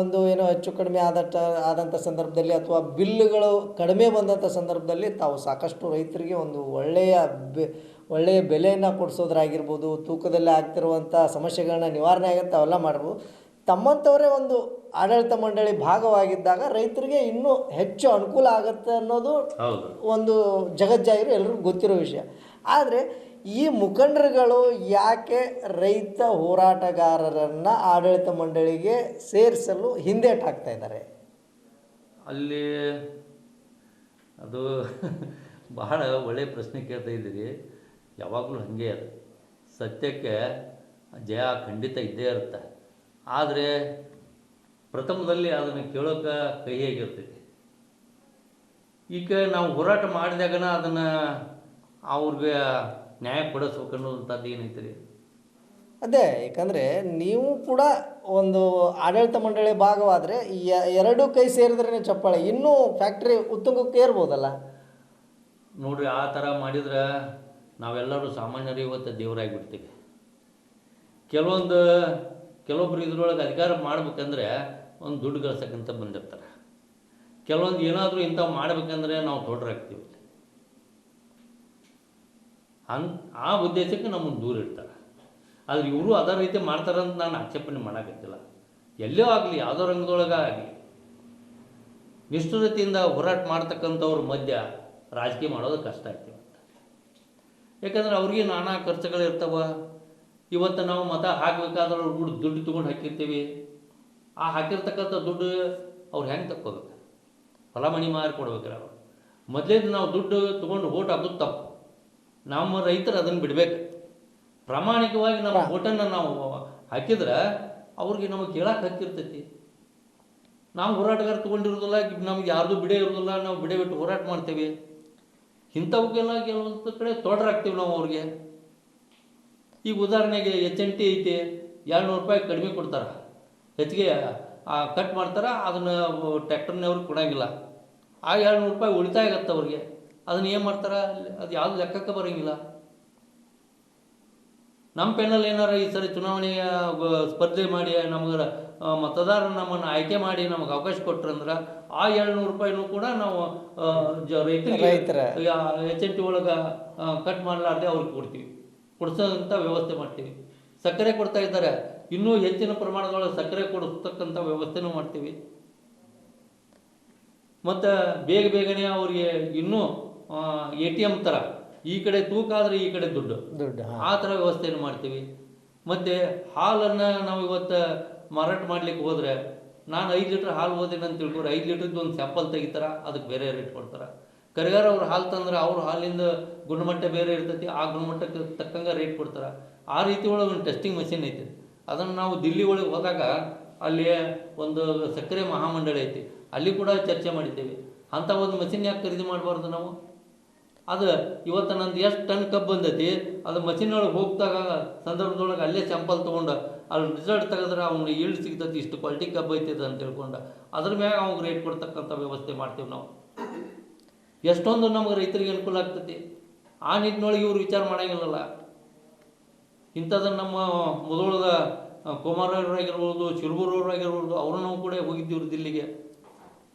ಒಂದು ಏನೋ ಹೆಚ್ಚು ಕಡಿಮೆ ಆದಟ ಆದಂಥ ಸಂದರ್ಭದಲ್ಲಿ ಅಥವಾ ಬಿಲ್ಲುಗಳು ಕಡಿಮೆ ಬಂದಂಥ ಸಂದರ್ಭದಲ್ಲಿ ತಾವು ಸಾಕಷ್ಟು ರೈತರಿಗೆ ಒಂದು ಒಳ್ಳೆಯ ಬೆ ಒಳ್ಳೆಯ ಬೆಲೆಯನ್ನು ಕೊಡಿಸೋದ್ರಾಗಿರ್ಬೋದು ತೂಕದಲ್ಲಿ ಆಗ್ತಿರುವಂಥ ಸಮಸ್ಯೆಗಳನ್ನ ನಿವಾರಣೆ ಆಗುತ್ತೆ ಅವೆಲ್ಲ ಮಾಡ್ಬೋದು. ತಮ್ಮಂಥವರೇ ಒಂದು ಆಡಳಿತ ಮಂಡಳಿ ಭಾಗವಾಗಿದ್ದಾಗ ರೈತರಿಗೆ ಇನ್ನೂ ಹೆಚ್ಚು ಅನುಕೂಲ ಆಗುತ್ತೆ ಅನ್ನೋದು ಒಂದು ಜಗಜ್ಜಾಗಿರೋ ಎಲ್ಲರಿಗೂ ಗೊತ್ತಿರೋ ವಿಷಯ. ಆದರೆ ಈ ಮುಖಂಡರುಗಳು ಯಾಕೆ ರೈತ ಹೋರಾಟಗಾರರನ್ನು ಆಡಳಿತ ಮಂಡಳಿಗೆ ಸೇರಿಸಲು ಹಿಂದೇಟಾಗ್ತಾ ಇದ್ದಾರೆ? ಅಲ್ಲಿ ಅದು *laughs* ಬಹಳ ಒಳ್ಳೆಯ ಪ್ರಶ್ನೆ ಕೇಳ್ತಾ ಇದ್ದೀರಿ. ಯಾವಾಗಲೂ ಹಾಗೆ ಅದು. ಸತ್ಯಕ್ಕೆ ಜಯ ಖಂಡಿತ ಇದ್ದೇ ಇರುತ್ತೆ. ಆದರೆ ಪ್ರಥಮದಲ್ಲಿ ಅದನ್ನು ಕೇಳೋಕೆ ಕಹಿಯಾಗಿರ್ತೈತಿ ಈಗ ನಾವು ಹೋರಾಟ ಮಾಡಿದಾಗನ ಅದನ್ನು ಅವ್ರಿಗೆ ನ್ಯಾಯ ಪಡಿಸ್ಬೇಕು ಅನ್ನೋದಂಥದ್ದು ಏನೈತೆ ರೀ ಅದೇ ಯಾಕಂದರೆ ನೀವು ಕೂಡ ಒಂದು ಆಡಳಿತ ಮಂಡಳಿ ಭಾಗವಾದರೆ ಎರಡು ಕೈ ಸೇರಿದ್ರೇ ಚಪ್ಪಾಳೆ. ಇನ್ನೂ ಫ್ಯಾಕ್ಟ್ರಿ ಉತ್ತುಂಗಕ್ಕೆ ಏರ್ಬೋದಲ್ಲ? ನೋಡ್ರಿ ಆ ಥರ ಮಾಡಿದ್ರೆ ನಾವೆಲ್ಲರೂ ಸಾಮಾನ್ಯರು ಇವತ್ತು ದೇವರಾಗಿಬಿಡ್ತೀವಿ. ಕೆಲವೊಂದು ಕೆಲವೊಬ್ರು ಇದ್ರೊಳಗೆ ಅಧಿಕಾರ ಮಾಡ್ಬೇಕಂದ್ರೆ ಒಂದು ದುಡ್ಡು ಗಳಿಸಕ್ಕಂತ ಬಂದಿರ್ತಾರೆ ಕೆಲವೊಂದು ಏನಾದರೂ ಇಂಥವು ಮಾಡ್ಬೇಕಂದ್ರೆ ನಾವು ದೊಡ್ಡರಾಗ್ತೀವಿ. ಅನ್ ಆ ಉದ್ದೇಶಕ್ಕೆ ನಮ್ಮನ್ನು ದೂರ ಇಡ್ತಾರೆ. ಆದರೆ ಇವರು ಅದೇ ರೀತಿ ಮಾಡ್ತಾರಂತ ನಾನು ಆಕ್ಷೇಪಣೆ ಮಾಡೋಕತ್ತಿಲ್ಲ. ಎಲ್ಲೋ ಆಗಲಿ, ಯಾವುದೋ ರಂಗದೊಳಗೆ ಆಗಲಿ ನಿಷ್ಠುರತೆಯಿಂದ ಹೋರಾಟ ಮಾಡ್ತಕ್ಕಂಥವ್ರ ಮಧ್ಯ ರಾಜಕೀಯ ಮಾಡೋದು ಕಷ್ಟ ಆಯ್ತು ಯಾಕಂದ್ರೆ ಅವ್ರಿಗೆ ನಾನಾ ಖರ್ಚುಗಳು ಇರ್ತವೆ. ಇವತ್ತು ನಾವು ಮತ ಹಾಕಬೇಕಾದ್ರೆ ಅವ್ರು ಕೂಡ ದುಡ್ಡು ತೊಗೊಂಡು ಹಾಕಿರ್ತೀವಿ. ಆ ಹಾಕಿರ್ತಕ್ಕಂಥ ದುಡ್ಡು ಅವ್ರು ಹೆಂಗೆ ತಕ್ಕೋಬೇಕು? ಫಲಮಣಿ ಮಾರಿ ಕೊಡ್ಬೇಕ್ರಿ ಅವ್ರು. ಮೊದಲೇದು ನಾವು ದುಡ್ಡು ತೊಗೊಂಡು ಓಟ್ ಹಾಕೋದು ತಪ್ಪು. ನಮ್ಮ ರೈತರು ಅದನ್ನು ಬಿಡಬೇಕು. ಪ್ರಾಮಾಣಿಕವಾಗಿ ನಮ್ಮ ಓಟನ್ನು ನಾವು ಹಾಕಿದ್ರೆ ಅವ್ರಿಗೆ ನಮಗೆ ಕೇಳಕ್ಕೆ ಹಕ್ಕಿರ್ತೈತಿ ನಾವು ಹೋರಾಟಗಾರ ತೊಗೊಂಡಿರೋದಿಲ್ಲ ನಮ್ಗೆ ಯಾರ್ದು ಬಿಡೇ ಇರೋದಿಲ್ಲ ನಾವು ಬಿಡೆ ಬಿಟ್ಟು ಹೋರಾಟ ಮಾಡ್ತೇವೆ. ಇಂಥವಕ್ಕೆಲ್ಲ ಕೆಲವೊಂದು ಕಡೆ ತೊಡರಾಗ್ತೀವಿ ನಾವು ಅವ್ರಿಗೆ. ಈಗ ಉದಾಹರಣೆಗೆ ಎಚ್ ಎನ್ ಟಿ ಐತಿ ಏಳ್ನೂರು ರೂಪಾಯಿ ಕಡಿಮೆ ಕೊಡ್ತಾರೆ. ಹೆಚ್ಚಿಗೆ ಕಟ್ ಮಾಡ್ತಾರೆ ಅದನ್ನು ಟ್ಯಾಕ್ಟರ್ನವ್ರಿಗೆ ಕೊಡೋಂಗಿಲ್ಲ. ಆ ಎರಡುನೂರು ರೂಪಾಯಿ ಉಳಿತಾಯ ಆಗತ್ತೆ ಅವ್ರಿಗೆ. ಅದನ್ನ ಏನು ಮಾಡ್ತಾರ? ಅದು ಯಾವ್ದು ಲೆಕ್ಕಕ್ಕೆ ಬರಂಗಿಲ್ಲ. ನಮ್ಮ ಪೆನ್ನಲ್ಲಿ ಏನಾರ ಈ ಸರಿ ಚುನಾವಣೆಯ ಸ್ಪರ್ಧೆ ಮಾಡಿ ನಮ್ಗೆ ಮತದಾರ ನಮ್ಮನ್ನು ಆಯ್ಕೆ ಮಾಡಿ ನಮಗೆ ಅವಕಾಶ ಕೊಟ್ರಂದ್ರೆ ಆ ಏಳ್ನೂರು ರೂಪಾಯಿನೂ ಕೂಡ ನಾವು ರೈತರಿಗೆ ರೈತರ. ಎಚ್ ಎನ್ ಟಿ ಒಳಗೆ ಕಟ್ ಮಾಡಲಾರ್ದೆ ಅವ್ರಿಗೆ ಕೊಡ್ತೀವಿ. ಕೊಡಿಸೋಂಥ ವ್ಯವಸ್ಥೆ ಮಾಡ್ತೀವಿ. ಸಕ್ಕರೆ ಕೊಡ್ತಾ ಇದ್ದಾರೆ. ಇನ್ನೂ ಹೆಚ್ಚಿನ ಪ್ರಮಾಣದೊಳಗೆ ಸಕ್ಕರೆ ಕೊಡಿಸ್ತಕ್ಕಂಥ ವ್ಯವಸ್ಥೆನೂ ಮಾಡ್ತೀವಿ. ಮತ್ತು ಬೇಗ ಬೇಗನೆ ಅವ್ರಿಗೆ ಇನ್ನೂ ಎ ಟಿ ಎಂ ಥರ ಈ ಕಡೆ ತೂಕ ಆದರೆ ಈ ಕಡೆ ದುಡ್ಡು. ದುಡ್ಡು ಆ ಥರ ವ್ಯವಸ್ಥೆಯನ್ನು ಮಾಡ್ತೀವಿ. ಮತ್ತು ಹಾಲನ್ನು ನಾವು ಇವತ್ತು ಮಾರಾಟ ಮಾಡ್ಲಿಕ್ಕೆ ಹೋದರೆ ನಾನು ಐದು ಲೀಟ್ರ್ ಹಾಲು ಓದಿನ ಅಂತ ತಿಳ್ಕೊಂಡ್ರೆ ಐದು ಲೀಟ್ರದ್ದು ಒಂದು ಸ್ಯಾಂಪಲ್ ತೆಗಿತಾರೆ ಅದಕ್ಕೆ ಬೇರೆ ರೇಟ್ ಕೊಡ್ತಾರೆ. ಕರಿಗಾರ ಅವ್ರ ಹಾಲು ತಂದ್ರೆ ಅವ್ರ ಹಾಲಿಂದ ಗುಣಮಟ್ಟ ಬೇರೆ ಇರ್ತೈತಿ ಆ ಗುಣಮಟ್ಟಕ್ಕೆ ತಕ್ಕಂಗೆ ರೇಟ್ ಕೊಡ್ತಾರೆ. ಆ ರೀತಿ ಒಳಗೆ ಒಂದು ಟೆಸ್ಟಿಂಗ್ ಮೆಷಿನ್ ಐತಿ. ಅದನ್ನು ನಾವು ದಿಲ್ಲಿ ಒಳಗೆ ಹೋದಾಗ ಅಲ್ಲಿ ಒಂದು ಸಕ್ಕರೆ ಮಹಾಮಂಡಳಿ ಐತಿ. ಅಲ್ಲಿ ಕೂಡ ಚರ್ಚೆ ಮಾಡಿದ್ದೇವೆ. ಅಂಥ ಒಂದು ಮೆಷಿನ್ ಯಾಕೆ ಖರೀದಿ ಮಾಡಬಾರ್ದು ನಾವು? ಅದು ಇವತ್ತು ನಂದು ಎಷ್ಟು ಟನ್ ಕಬ್ಬು ಬಂದೈತಿ ಅದು ಮಷಿನ್ ಒಳಗೆ ಹೋಗ್ದಾಗ ಸಂದರ್ಭದೊಳಗೆ ಅಲ್ಲೇ ಚಂಪಲ್ ತೊಗೊಂಡು ಅಲ್ಲಿ ರಿಸಲ್ಟ್ ತೆಗೆದ್ರೆ ಅವ್ನಿಗೆ ಈಲ್ಡ್ ಸಿಗ್ತೈತಿ, ಇಷ್ಟು ಕ್ವಾಲಿಟಿ ಕಬ್ಬು ಐತೈತೆ ಅಂತ ತಿಳ್ಕೊಂಡು. ಅದ್ರ ಮ್ಯಾಗ ಅವ್ನಿಗೆ ರೇಟ್ ಕೊಡ್ತಕ್ಕಂಥ ವ್ಯವಸ್ಥೆ ಮಾಡ್ತೀವಿ ನಾವು. ಎಷ್ಟೊಂದು ನಮಗೆ ರೈತರಿಗೆ ಅನುಕೂಲ ಆಗ್ತೈತಿ. ಆ ನಿಟ್ಟಿನೊಳಗೆ ಇವ್ರು ವಿಚಾರ ಮಾಡೋಂಗಿಲ್ಲಲ್ಲ. ಇಂಥದನ್ನು ನಮ್ಮ ಮೊದಲದ ಕುಮಾರರಾಗಿರ್ಬೋದು ಶಿರಬೂರವರಾಗಿರ್ಬೋದು ಅವರು ನಾವು ಕೂಡ ಹೋಗಿದ್ದೀವ್ರು ದಿಲ್ಲಿಗೆ.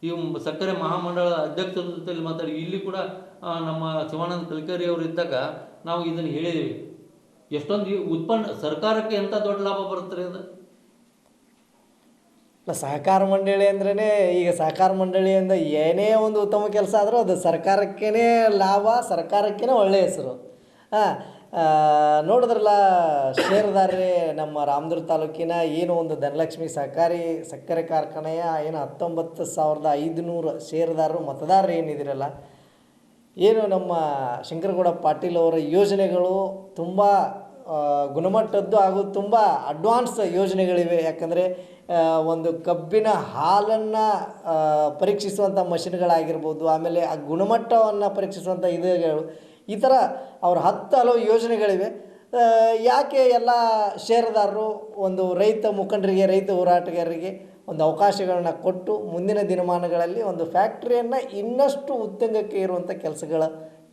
ಈ ಸಕ್ಕರೆ ಮಹಾಮಂಡಳ ಅಧ್ಯಕ್ಷರ ಜೊತೆಯಲ್ಲಿ ಮಾತಾಡಿ, ಇಲ್ಲಿ ಕೂಡ ನಮ್ಮ ಶಿವಾನಂದ ಕಲಕರಿ ಅವರು ಇದ್ದಾಗ ನಾವು ಇದನ್ನು ಹೇಳಿದ್ದೀವಿ ಎಷ್ಟೊಂದು ಉತ್ಪನ್ನ ಸರ್ಕಾರಕ್ಕೆ ಎಂಥ ದೊಡ್ಡ ಲಾಭ ಬರುತ್ತೆ ಅದು? ಇಲ್ಲ, ಸಹಕಾರ ಮಂಡಳಿ ಅಂದ್ರೇ ಈಗ ಸಹಕಾರ ಮಂಡಳಿಯಿಂದ ಏನೇ ಒಂದು ಉತ್ತಮ ಕೆಲಸ ಆದರೂ ಅದು ಸರ್ಕಾರಕ್ಕೇ ಲಾಭ ಸರ್ಕಾರಕ್ಕೇ ಒಳ್ಳೆಯ ಹೆಸರು. ಹಾಂ ನೋಡಿದ್ರಲ್ಲ ಷೇರುದಾರರೇ ನಮ್ಮ ರಾಮದುರ್ಗ ತಾಲೂಕಿನ ಏನು ಒಂದು ಧನಲಕ್ಷ್ಮಿ ಸಹಕಾರಿ ಸಕ್ಕರೆ ಕಾರ್ಖಾನೆಯ ಏನು ಹತ್ತೊಂಬತ್ತು ಸಾವಿರದ ಐದುನೂರು ಷೇರುದಾರರು ಮತದಾರರು ಏನಿದಿರಲ್ಲ ಏನು ನಮ್ಮ ಶಂಕರಗೌಡ ಪಾಟೀಲ್ ಅವರ ಯೋಜನೆಗಳು ತುಂಬ ಗುಣಮಟ್ಟದ್ದು ಹಾಗೂ ತುಂಬ ಅಡ್ವಾನ್ಸ್ ಯೋಜನೆಗಳಿವೆ. ಯಾಕಂದರೆ ಒಂದು ಕಬ್ಬಿನ ಹಾಲನ್ನು ಪರೀಕ್ಷಿಸುವಂಥ ಮಷಿನ್ಗಳಾಗಿರ್ಬೋದು, ಆಮೇಲೆ ಆ ಗುಣಮಟ್ಟವನ್ನು ಪರೀಕ್ಷಿಸುವಂಥ ಇದುಗಳು, ಈ ಥರ ಅವ್ರ ಹತ್ತು ಹಲವು ಯೋಜನೆಗಳಿವೆ. ಯಾಕೆ ಎಲ್ಲ ಷೇರುದಾರರು, ಒಂದು ರೈತ ಮುಖಂಡರಿಗೆ, ರೈತ ಹೋರಾಟಗಾರರಿಗೆ ಒಂದು ಅವಕಾಶಗಳನ್ನ ಕೊಟ್ಟು ಮುಂದಿನ ದಿನಮಾನಗಳಲ್ಲಿ ಒಂದು ಫ್ಯಾಕ್ಟ್ರಿಯನ್ನು ಇನ್ನಷ್ಟು ಉತ್ತುಂಗಕ್ಕೆ ಇರುವಂಥ ಕೆಲಸಗಳ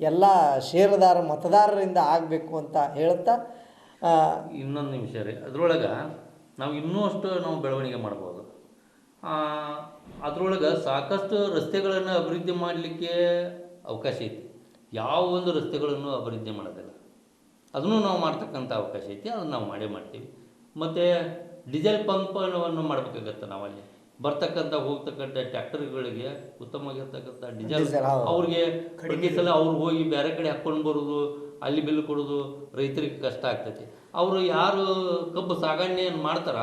ಎಲ್ಲ ಷೇರುದಾರ ಮತದಾರರಿಂದ ಆಗಬೇಕು ಅಂತ ಹೇಳ್ತಾ ಇನ್ನೊಂದು ನಿಮಿಷ ರೀ. ಅದ್ರೊಳಗೆ ನಾವು ಇನ್ನೂ ಅಷ್ಟು ನಾವು ಬೆಳವಣಿಗೆ ಮಾಡ್ಬೋದು. ಅದರೊಳಗೆ ಸಾಕಷ್ಟು ರಸ್ತೆಗಳನ್ನು ಅಭಿವೃದ್ಧಿ ಮಾಡಲಿಕ್ಕೆ ಅವಕಾಶ ಐತಿ. ಯಾವ ಒಂದು ರಸ್ತೆಗಳನ್ನು ಅಭಿವೃದ್ಧಿ ಮಾಡೋದಿಲ್ಲ. ಅದನ್ನು ನಾವು ಮಾಡ್ತಕ್ಕಂಥ ಅವಕಾಶ ಐತಿ. ಅದನ್ನು ನಾವು ಮಾಡೇ ಮಾಡ್ತೀವಿ. ಮತ್ತು ಡೀಸೆಲ್ ಪಂಪನವನ್ನು ಮಾಡಬೇಕಾಗತ್ತೆ ನಾವಲ್ಲಿ. ಬರ್ತಕ್ಕಂಥ ಹೋಗ್ತಕ್ಕಂಥ ಟ್ಯಾಕ್ಟರ್ಗಳಿಗೆ ಉತ್ತಮವಾಗಿರ್ತಕ್ಕಂಥ ಡೀಸೆಲ್. ಅವ್ರಿಗೆ ಪ್ರತಿ ಸಲ ಅವ್ರು ಹೋಗಿ ಬೇರೆ ಕಡೆ ಹಾಕ್ಕೊಂಡು ಬರೋದು ಅಲ್ಲಿ ಬಿಲ್ ಕೊಡೋದು ರೈತರಿಗೆ ಕಷ್ಟ ಆಗ್ತೈತಿ. ಅವರು ಯಾರು ಕಬ್ಬು ಸಾಗಣೆಯನ್ನು ಮಾಡ್ತಾರ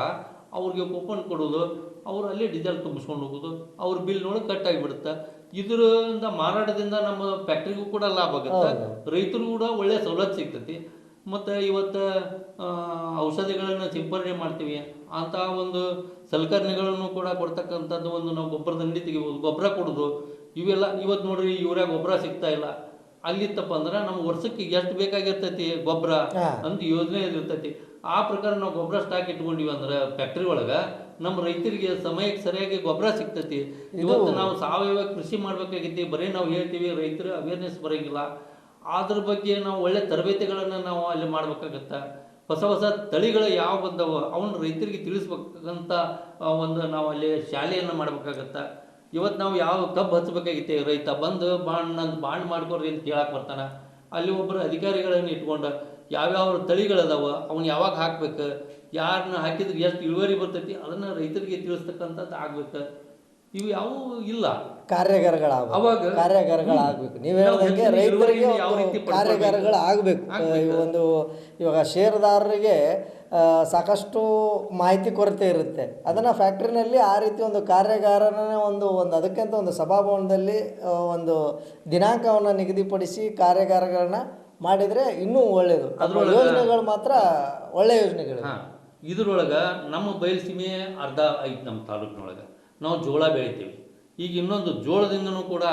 ಅವ್ರಿಗೆ ಕೂಪನ್ ಕೊಡೋದು ಅವರು ಅಲ್ಲಿ ಡೀಸೆಲ್ ತುಂಬಿಸ್ಕೊಂಡು ಹೋಗೋದು ಅವ್ರ ಬಿಲ್ ನೋಡಿ ಕಟ್ ಆಗಿಬಿಡುತ್ತೆ. ಇದರಿಂದ ಮಾರಾಟದಿಂದ ನಮ್ಮ ಫ್ಯಾಕ್ಟ್ರಿಗೂ ಕೂಡ ಲಾಭ ಆಗುತ್ತೆ. ರೈತರು ಕೂಡ ಒಳ್ಳೆ ಸವಲತ್ತು ಸಿಗ್ತೈತಿ. ಮತ್ತು ಇವತ್ತು ಔಷಧಿಗಳನ್ನು ಸಿಂಪರಣೆ ಮಾಡ್ತೀವಿ. ಅಂಥ ಒಂದು ಸಲಕರಣೆಗಳನ್ನು ಕೂಡ ಕೊಡ್ತಕ್ಕಂಥದ್ದು ಒಂದು ನಾವು ಗೊಬ್ಬರದ ಅಂಗಡಿ ತೆಗಿಬೋದು. ಗೊಬ್ಬರ ಕೊಡೋದು. ಇವೆಲ್ಲ ಇವತ್ತು ನೋಡ್ರಿ ಯೂರಿಯಾ ಗೊಬ್ಬರ ಸಿಗ್ತಾ ಇಲ್ಲ. ಅಲ್ಲಿತ್ತಪ್ಪ ಅಂದ್ರೆ ನಮ್ಮ ವರ್ಷಕ್ಕೆ ಎಷ್ಟು ಬೇಕಾಗಿರ್ತೈತಿ ಗೊಬ್ಬರ ಅಂತ ಯೋಜನೆ ಇರ್ತೈತಿ ಆ ಪ್ರಕಾರ ನಾವು ಗೊಬ್ಬರ ಸ್ಟಾಕ್ ಇಟ್ಕೊಂಡಿವಿ ಅಂದ್ರೆ ಫ್ಯಾಕ್ಟ್ರಿ ಒಳಗೆ ನಮ್ಮ ರೈತರಿಗೆ ಸಮಯಕ್ಕೆ ಸರಿಯಾಗಿ ಗೊಬ್ಬರ ಸಿಗ್ತೈತಿ. ಇವತ್ತು ನಾವು ಸಾವಯವ ಕೃಷಿ ಮಾಡ್ಬೇಕಾಗೈತಿ ಬರೀ ನಾವು ಹೇಳ್ತೀವಿ ರೈತರು ಅವೇರ್ನೆಸ್ ಬರೋಂಗಿಲ್ಲ. ಅದ್ರ ಬಗ್ಗೆ ನಾವು ಒಳ್ಳೆ ತರಬೇತಿಗಳನ್ನು ನಾವು ಅಲ್ಲಿ ಮಾಡ್ಬೇಕಾಗತ್ತೆ. ಹೊಸ ಹೊಸ ತಳಿಗಳು ಯಾವ ಬಂದವೋ ಅವನ್ನ ರೈತರಿಗೆ ತಿಳಿಸ್ಬೇಕಂತ ಒಂದು ನಾವು ಅಲ್ಲಿ ಶಾಲೆಯನ್ನು ಮಾಡ್ಬೇಕಾಗತ್ತೆ. ಇವತ್ತು ನಾವು ಯಾವ ಕಬ್ಬು ಹಚ್ಬೇಕಾಗಿತ್ತೆ? ರೈತ ಬಂದು ಬಾಂಡ್, ನಂದು ಬಾಂಡ್ ಮಾಡ್ಕೊಡ್ರಿ ಅಂತ ಕೇಳಕ್ಕೆ ಬರ್ತಾನೆ. ಅಲ್ಲಿ ಒಬ್ಬರು ಅಧಿಕಾರಿಗಳನ್ನು ಇಟ್ಕೊಂಡು, ಯಾವ್ಯಾವ ತಳಿಗಳದಾವ ಅವನ್ನ ಯಾವಾಗ ಹಾಕ್ಬೇಕು ಯಾರನ್ನ ಹಾಕಿದ್ರೆ ಎಷ್ಟು ಇಳುವರಿ ಬರ್ತೈತಿ, ಅದನ್ನ ರೈತರಿಗೆ ತಿಳಿಸ್ತಕ್ಕಂಥದ್ದು ಆಗ್ಬೇಕು. ಇವು ಯಾವುವು ಇಲ್ಲ. ಕಾರ್ಯಾಗಾರಗಳಾಗಬೇಕು. ಅವಾಗ ಕಾರ್ಯಾಗಾರಗಳಾಗಬೇಕು. ನೀವು ಹೇಳಿದಂಗೆ ರೈತರಿಗೆ ಯಾವ? ಕಾರ್ಯಾಗಾರಗಳು ಆಗಬೇಕು. ಒಂದು ಇವಾಗ ಷೇರುದಾರರಿಗೆ ಸಾಕಷ್ಟು ಮಾಹಿತಿ ಕೊರತೆ ಇರುತ್ತೆ. ಅದನ್ನು ಫ್ಯಾಕ್ಟ್ರಿನಲ್ಲಿ ಆ ರೀತಿ ಒಂದು ಕಾರ್ಯಾಗಾರನೇ ಒಂದು ಒಂದು ಅದಕ್ಕಿಂತ ಒಂದು ಸಭಾಭವನದಲ್ಲಿ ಒಂದು ದಿನಾಂಕವನ್ನು ನಿಗದಿಪಡಿಸಿ ಕಾರ್ಯಾಗಾರಗಳನ್ನ ಮಾಡಿದರೆ ಇನ್ನೂ ಒಳ್ಳೆಯದು ಅದ್ರೊಳಗೆ- ಯೋಜನೆಗಳು ಮಾತ್ರ ಒಳ್ಳೆಯ ಯೋಜನೆಗಳು. ಇದರೊಳಗೆ ನಮ್ಮ ಬಯಲುಸೀಮೆ ಅರ್ಧ ಐತಿ ನಮ್ಮ ತಾಲೂಕಿನೊಳಗೆ. ನಾವು ಜೋಳ ಬೆಳಿತೀವಿ. ಈಗ ಇನ್ನೊಂದು ಜೋಳದಿಂದನೂ ಕೂಡ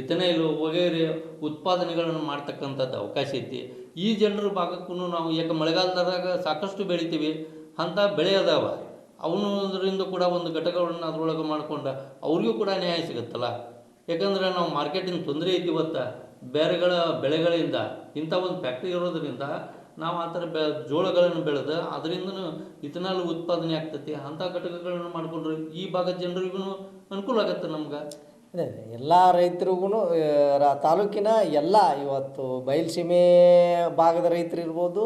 ಇಥನೈಲು ವಗೈರೆ ಉತ್ಪಾದನೆಗಳನ್ನು ಮಾಡ್ತಕ್ಕಂಥದ್ದು ಅವಕಾಶ ಐತಿ. ಈ ಜನರ ಭಾಗಕ್ಕೂ ನಾವು, ಯಾಕೆ ಮಳೆಗಾಲದಾಗ ಸಾಕಷ್ಟು ಬೆಳಿತೀವಿ, ಅಂಥ ಬೆಳೆ ಅದಾವ. ಅವನು ಅದರಿಂದ ಕೂಡ ಒಂದು ಘಟಕಗಳನ್ನು ಅದರೊಳಗೆ ಮಾಡ್ಕೊಂಡು ಅವ್ರಿಗೂ ಕೂಡ ನ್ಯಾಯ ಸಿಗುತ್ತಲ್ಲ. ಯಾಕಂದ್ರೆ ನಾವು ಮಾರ್ಕೆಟಿಂಗ್ ತೊಂದರೆ ಐತಿ ಇವತ್ತು. ಬೇರೆಗಳ ಬೆಳೆಗಳಿಂದ, ಇಂಥ ಒಂದು ಫ್ಯಾಕ್ಟ್ರಿ ಇರೋದ್ರಿಂದ ನಾವು ಆ ಥರ ಬೆ, ಜೋಳಗಳನ್ನು ಬೆಳೆದು, ಅದರಿಂದನು ಇಥನಾಲ್ ಉತ್ಪಾದನೆ ಆಗ್ತೈತಿ, ಅಂಥ ಘಟಕಗಳನ್ನು ಮಾಡಿಕೊಂಡ್ರೆ ಈ ಭಾಗದ ಜನರಿಗೂ ಅನುಕೂಲ ಆಗತ್ತೆ ನಮ್ಗೆ. ಎಲ್ಲ ರೈತರಿಗೂ ತಾಲೂಕಿನ ಎಲ್ಲ ಇವತ್ತು ಬಯಲುಸೀಮೆ ಭಾಗದ ರೈತರು ಇರ್ಬೋದು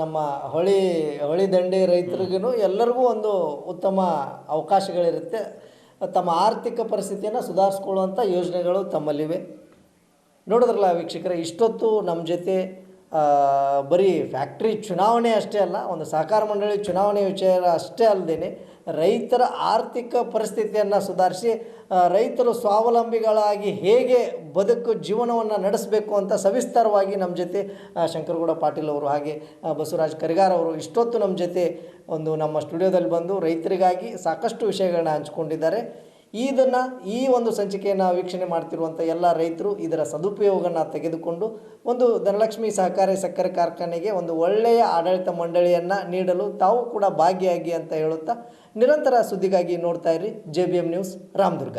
ನಮ್ಮ ಹೊಳಿ ಹೊಳಿ ದಂಡೆ ರೈತರಿಗೂ ಎಲ್ಲರಿಗೂ ಒಂದು ಉತ್ತಮ ಅವಕಾಶಗಳಿರುತ್ತೆ. ತಮ್ಮ ಆರ್ಥಿಕ ಪರಿಸ್ಥಿತಿಯನ್ನು ಸುಧಾರಿಸ್ಕೊಳ್ಳುವಂಥ ಯೋಜನೆಗಳು ತಮ್ಮಲ್ಲಿವೆ. ನೋಡಿದ್ರಲ್ಲ ವೀಕ್ಷಕರೇ, ಇಷ್ಟೊತ್ತು ನಮ್ಮ ಜೊತೆ ಬರೀ ಫ್ಯಾಕ್ಟ್ರಿ ಚುನಾವಣೆ ಅಷ್ಟೇ ಅಲ್ಲ, ಒಂದು ಸಹಕಾರ ಮಂಡಳಿ ಚುನಾವಣೆ ವಿಚಾರ ಅಷ್ಟೇ ಅಲ್ಲದೇನೆ ರೈತರ ಆರ್ಥಿಕ ಪರಿಸ್ಥಿತಿಯನ್ನು ಸುಧಾರಿಸಿ ರೈತರು ಸ್ವಾವಲಂಬಿಗಳಾಗಿ ಹೇಗೆ ಬದುಕು ಜೀವನವನ್ನು ನಡೆಸಬೇಕು ಅಂತ ಸವಿಸ್ತಾರವಾಗಿ ನಮ್ಮ ಜೊತೆ ಶಂಕರಗೌಡ ಪಾಟೀಲ್ ಅವರು ಹಾಗೆ ಬಸವರಾಜ್ ಕರಿಗಾರ್ ಅವರು ಇಷ್ಟೊತ್ತು ನಮ್ಮ ಜೊತೆ ಒಂದು ನಮ್ಮ ಸ್ಟುಡಿಯೋದಲ್ಲಿ ಬಂದು ರೈತರಿಗಾಗಿ ಸಾಕಷ್ಟು ವಿಷಯಗಳನ್ನ ಹಂಚ್ಕೊಂಡಿದ್ದಾರೆ. ಇದನ್ನು ಈ ಒಂದು ಸಂಚಿಕೆಯನ್ನು ವೀಕ್ಷಣೆ ಮಾಡ್ತಿರುವಂಥ ಎಲ್ಲ ರೈತರು ಇದರ ಸದುಪಯೋಗನ ತೆಗೆದುಕೊಂಡು ಒಂದು ಧನಲಕ್ಷ್ಮಿ ಸಹಕಾರಿ ಸಕ್ಕರೆ ಕಾರ್ಖಾನೆಗೆ ಒಂದು ಒಳ್ಳೆಯ ಆಡಳಿತ ಮಂಡಳಿಯನ್ನು ನೀಡಲು ತಾವು ಕೂಡ ಭಾಗಿಯಾಗಿ ಅಂತ ಹೇಳುತ್ತಾ ನಿರಂತರ ಸುದ್ದಿಗಾಗಿ ನೋಡ್ತಾ ಇರಿ J B M news, Ramdurg.